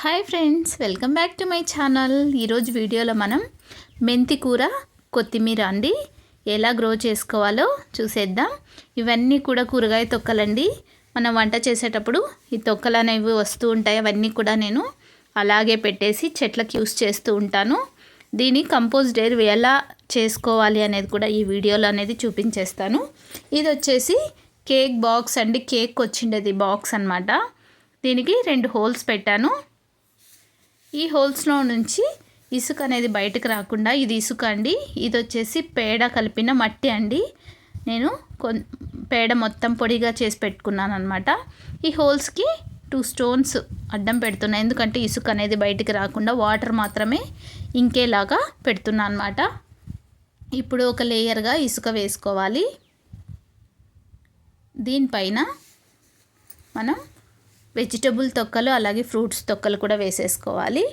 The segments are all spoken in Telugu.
Hi friends welcome back to my channel ఈరోజు వీడియోలో మనం మెంతి కూర కొత్తిమీర అండి. ఎలా గ్రో చేసుకోవాలో చూసేద్దాం. ఇవన్నీ కూడా కూరగాయ తొక్కలండి. మనం వంట చేసేటప్పుడు ఈ తొక్కలు అనేవి వస్తూ ఉంటాయి. అవన్నీ కూడా నేను అలాగే పెట్టేసి చెట్లకు యూస్ చేస్తూ ఉంటాను. దీని కంపోజ్డ్ ఎయిర్ ఎలా చేసుకోవాలి అనేది కూడా ఈ వీడియోలో అనేది చూపించేస్తాను. ఇది వచ్చేసి కేక్ బాక్స్ అండి. కేక్ వచ్చిండేది బాక్స్ అనమాట దీనికి రెండు హోల్స్ పెట్టాను. ఈ హోల్స్లో నుంచి ఇసుక అనేది బయటకు రాకుండా ఇది ఇసుక అండి. ఇది వచ్చేసి పేడ కలిపిన మట్టి అండి. నేను కొ పేడ మొత్తం పొడిగా చేసి పెట్టుకున్నాను అనమాట ఈ హోల్స్కి టూ స్టోన్స్ అడ్డం పెడుతున్నాయి ఎందుకంటే ఇసుక అనేది బయటికి రాకుండా వాటర్ మాత్రమే ఇంకేలాగా పెడుతున్నా అనమాట ఇప్పుడు ఒక లేయర్గా ఇసుక వేసుకోవాలి. దీనిపైన మనం వెజిటబుల్ తొక్కలు అలాగే ఫ్రూట్స్ తొక్కలు కూడా వేసేసుకోవాలి.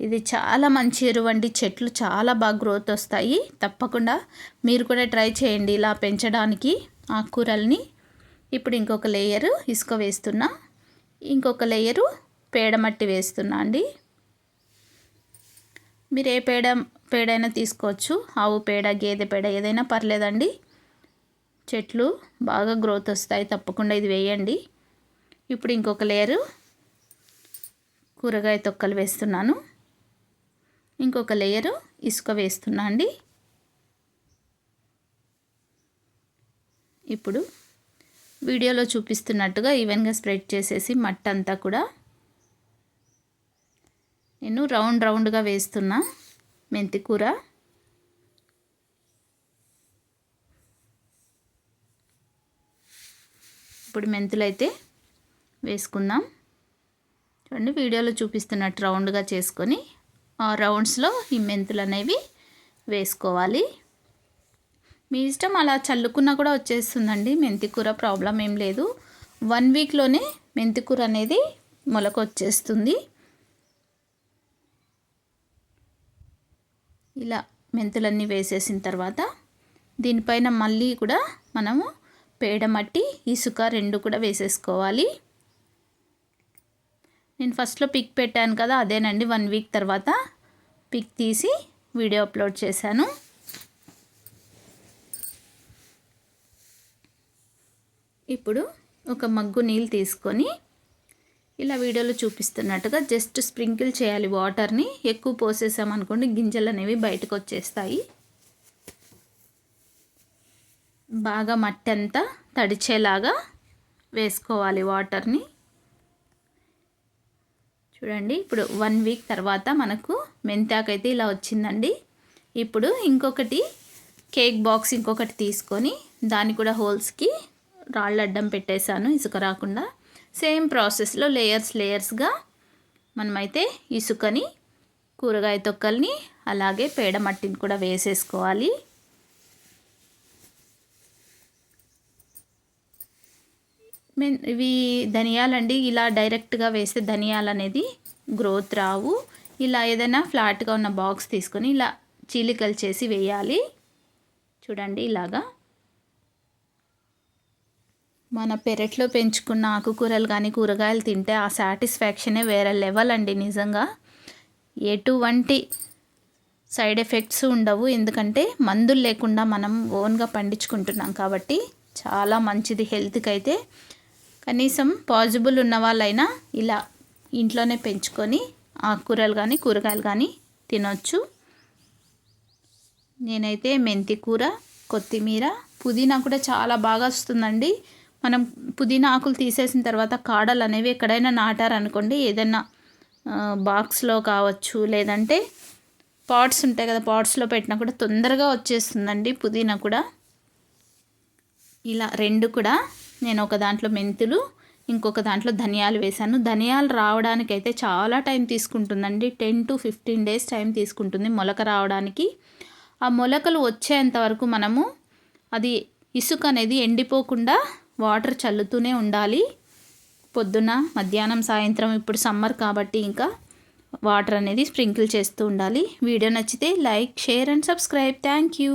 ఇది చాలా మంచి ఎరువు అండి చెట్లు చాలా బాగా గ్రోత్ వస్తాయి. తప్పకుండా మీరు కూడా ట్రై చేయండి ఇలా పెంచడానికి ఆకుకూరల్ని. ఇప్పుడు ఇంకొక లేయరు ఇసుక వేస్తున్నా. ఇంకొక లేయరు పేడమట్టి వేస్తున్నా అండి. మీరు ఏ పేడ పేడైనా తీసుకోవచ్చు. ఆవు పేడ గేదె పేడ ఏదైనా పర్లేదండి. చెట్లు బాగా గ్రోత్ వస్తాయి. తప్పకుండా ఇది వేయండి. ఇప్పుడు ఇంకొక లేయరు. కూరగాయ తొక్కలు వేస్తున్నాను. ఇంకొక లేయరు ఇసుక వేస్తున్నా అండి. ఇప్పుడు వీడియోలో చూపిస్తున్నట్టుగా ఈవెన్గా స్ప్రెడ్ చేసేసి మట్టి అంతా కూడా నేను రౌండ్ రౌండ్గా వేస్తున్నా మెంతి కూర. ఇప్పుడు మెంతులు అయితే వేసుకుందాం. చూడండి వీడియోలో చూపిస్తున్నట్టు రౌండ్గా చేసుకొని ఆ రౌండ్స్లో ఈ మెంతులు అనేవి వేసుకోవాలి. మీ ఇష్టం అలా చల్లుకున్నా కూడా వచ్చేస్తుందండి. మెంతి కూర ప్రాబ్లం ఏం లేదు. వన్ వీక్లోనే మెంతి కూర అనేది మొలక వచ్చేస్తుంది ఇలా మెంతులన్నీ వేసేసిన తర్వాత దీనిపైన మళ్ళీ కూడా మనము పేడ మట్టి ఇసుక రెండు కూడా వేసేసుకోవాలి. నేను ఫస్ట్లో పిక్ పెట్టాను కదా అదేనండి. వన్ వీక్ తర్వాత పిక్ తీసి వీడియో అప్లోడ్ చేశాను. ఇప్పుడు ఒక మగ్గు నీళ్ళు తీసుకొని ఇలా వీడియోలో చూపిస్తున్నట్టుగా జస్ట్ స్ప్రింకిల్ చేయాలి వాటర్ని. ఎక్కువ పోసేసామనుకోండి గింజలు అనేవి బయటకు వచ్చేస్తాయి. బాగా మట్టి అంతా తడిచేలాగా వేసుకోవాలి వాటర్ని. చూడండి ఇప్పుడు వన్ వీక్ తర్వాత మనకు మెంతాకైతే ఇలా వచ్చిందండి. ఇప్పుడు ఇంకొకటి కేక్ బాక్స్ ఇంకొకటి తీసుకొని దాన్ని కూడా హోల్స్కి రాళ్ళు అడ్డం పెట్టేశాను ఇసుక రాకుండా. సేమ్ ప్రాసెస్లో లేయర్స్ లేయర్స్గా మనమైతే ఇసుకని కూరగాయ తొక్కల్ని అలాగే పేడ మట్టిని కూడా వేసేసుకోవాలి. మెన్ ఇవి ధనియాలండి. ఇలా డైరెక్ట్గా వేస్తే ధనియాలు అనేది గ్రోత్ రావు. ఇలా ఏదైనా ఫ్లాట్గా ఉన్న బాక్స్ తీసుకొని ఇలా చీలికలు చేసి వేయాలి. చూడండి ఇలాగా. మన పెరట్లో పెంచుకున్న ఆకుకూరలు కానీ కూరగాయలు తింటే ఆ సాటిస్ఫాక్షనే వేరే లెవెల్ అండి నిజంగా. ఎటువంటి సైడ్ ఎఫెక్ట్స్ ఉండవు. ఎందుకంటే మందులు లేకుండా మనం ఓన్గా పండించుకుంటున్నాం కాబట్టి చాలా మంచిది హెల్త్కి అయితే కనీసం పాజిబుల్ ఉన్న వాళ్ళైనా ఇలా ఇంట్లోనే పెంచుకొని ఆకుకూరలు కానీ కూరగాయలు కానీ తినొచ్చు. నేనైతే మెంతి కూర కొత్తిమీర పుదీనా కూడా చాలా బాగా వస్తుందండి. మనం పుదీనా ఆకులు తీసేసిన తర్వాత కాడలు అనేవి ఎక్కడైనా నాటారనుకోండి ఏదైనా బాక్స్లో కావచ్చు లేదంటే పాట్స్ ఉంటాయి కదా పాట్స్లో పెట్టినా కూడా తొందరగా వచ్చేస్తుందండి పుదీనా కూడా. ఇలా రెండు కూడా నేను ఒక దాంట్లో మెంతులు ఇంకొక దాంట్లో ధనియాలు వేశాను. ధనియాలు రావడానికి అయితే చాలా time తీసుకుంటుందండి. Ten to fifteen days time తీసుకుంటుంది మొలక రావడానికి. ఆ మొలకలు వచ్చేంత వరకు మనము అది ఇసుక అనేది ఎండిపోకుండా వాటర్ చల్లుతూనే ఉండాలి. పొద్దున మధ్యాహ్నం సాయంత్రం ఇప్పుడు సమ్మర్ కాబట్టి ఇంకా వాటర్ అనేది స్ప్రింకిల్ చేస్తూ ఉండాలి. వీడియో నచ్చితే like share and subscribe. Thank you.